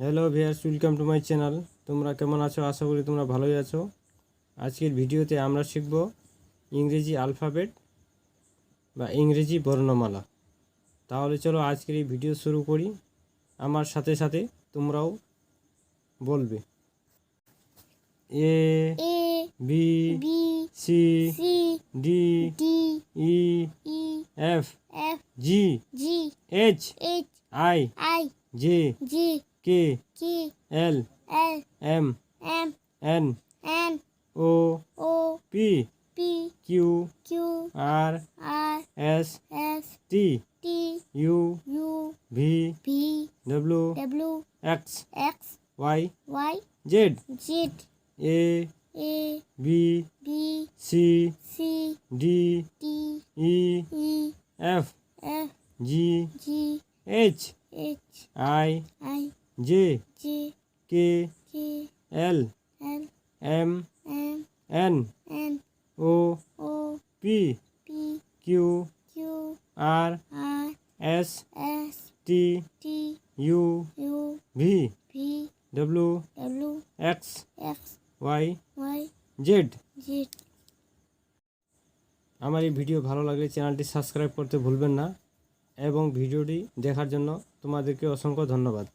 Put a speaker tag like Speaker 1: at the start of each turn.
Speaker 1: Hello viewers welcome to my channel তোমরা কেমন আছো? আশা করি তোমরা ভালোই আছো। আজকের ভিডিওতে আমরা শিখব ইংরেজি আলফাবেট বা ইংরেজি বর্ণমালা। তাহলে চলো আজকের এই ভিডিও শুরু করি। আমার সাথে সাথে তোমরাও বলবে। A B C D E F G
Speaker 2: G
Speaker 1: H
Speaker 2: H
Speaker 1: I
Speaker 2: I
Speaker 1: J
Speaker 2: J
Speaker 1: K
Speaker 2: K.
Speaker 1: L
Speaker 2: L.
Speaker 1: M
Speaker 2: M.
Speaker 1: N
Speaker 2: N.
Speaker 1: O
Speaker 2: O.
Speaker 1: P
Speaker 2: P.
Speaker 1: Q
Speaker 2: Q.
Speaker 1: R
Speaker 2: R.
Speaker 1: S
Speaker 2: S.
Speaker 1: T
Speaker 2: T.
Speaker 1: U
Speaker 2: U.
Speaker 1: V
Speaker 2: V
Speaker 1: W
Speaker 2: W.
Speaker 1: X
Speaker 2: X.
Speaker 1: Y
Speaker 2: Y.
Speaker 1: Z
Speaker 2: Z.
Speaker 1: A
Speaker 2: A.
Speaker 1: B
Speaker 2: B.
Speaker 1: C
Speaker 2: C.
Speaker 1: D
Speaker 2: D.
Speaker 1: E
Speaker 2: E.
Speaker 1: F
Speaker 2: F.
Speaker 1: G
Speaker 2: G.
Speaker 1: H
Speaker 2: H.
Speaker 1: I J.
Speaker 2: J
Speaker 1: K?
Speaker 2: K
Speaker 1: L.
Speaker 2: L
Speaker 1: M.
Speaker 2: M
Speaker 1: N.
Speaker 2: N
Speaker 1: O.
Speaker 2: O
Speaker 1: P.
Speaker 2: P
Speaker 1: Q.
Speaker 2: Q
Speaker 1: R.
Speaker 2: R
Speaker 1: S.
Speaker 2: S
Speaker 1: T.
Speaker 2: T
Speaker 1: U.
Speaker 2: U
Speaker 1: V.
Speaker 2: V
Speaker 1: W.
Speaker 2: W
Speaker 1: X.
Speaker 2: X
Speaker 1: Y.
Speaker 2: Y
Speaker 1: Z.
Speaker 2: Z
Speaker 1: আমার এই video ভালো লাগলে চ্যানেলটি subscribe করতে ভুলবেন না। এবং ভিডিওটি দেখার জন্য তোমাদেরকে অসংখ্য ধন্যবাদ।